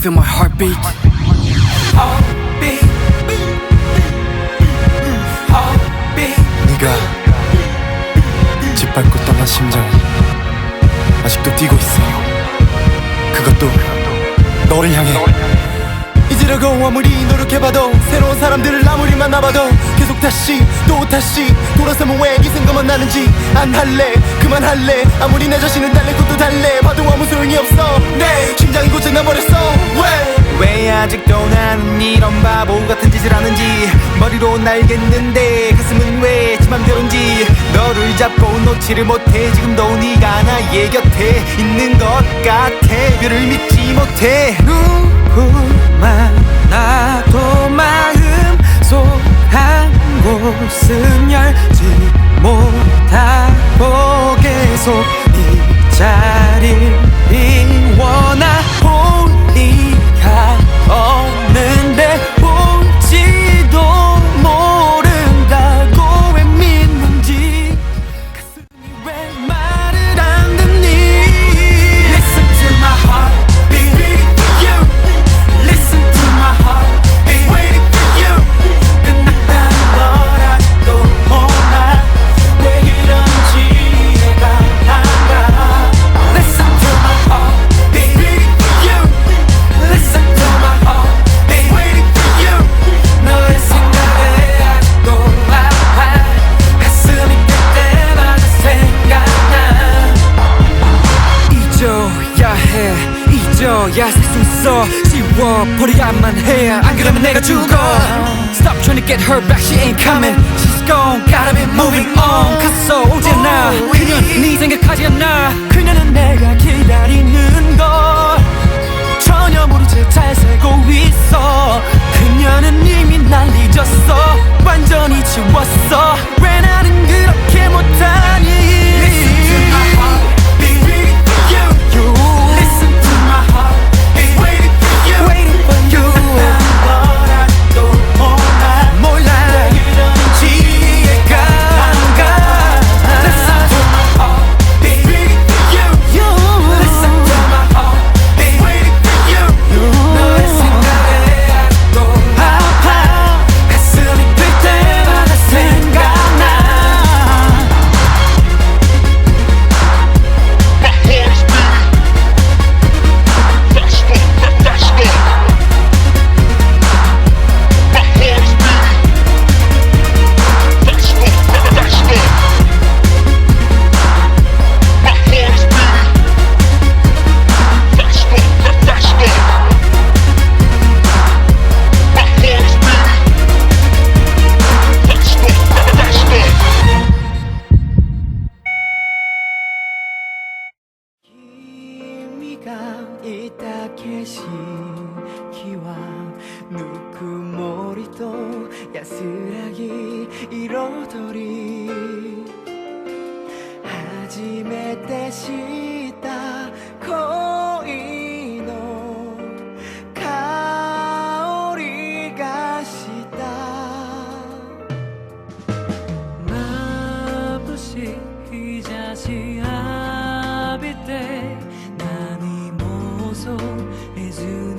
feel my heartbeat? Heartbeat. 네가 짓밟고 떠난 심장 아직도 뛰고 있어 그것도 너를 향해 잊으려고 아무리 노력해봐도 새로운 사람들을 아무리 만나봐도 계속 다시 또 다시 돌아서면 왜이 생각만 나는지 안 할래 그만할래 아무리 내 자신은 달랠 것도 달래 봐도 머리로 날겠는데 가슴은 왜 지 맘대로인지 너를 잡고 놓지를 못해 지금도 네가 나의 곁에 있는 것 같아. 별을 믿지 못해. 누구만 나도 마음 속 한 곳은 열지 못하고 계속 잊어야 살수 있어 지워버려야만 해안 그러면 내가 죽어 Stop trying to get her back she ain't coming She's gone gotta be moving on 갔어 오잖아 그녀 네 생각하지 않나 그녀는 내가 기다리는 걸 전혀 채잘 살고 있어 景色はぬくもりと安らぎ彩り初めて知った恋の香りがした。眩しい日差し浴びて何もそう Jesus.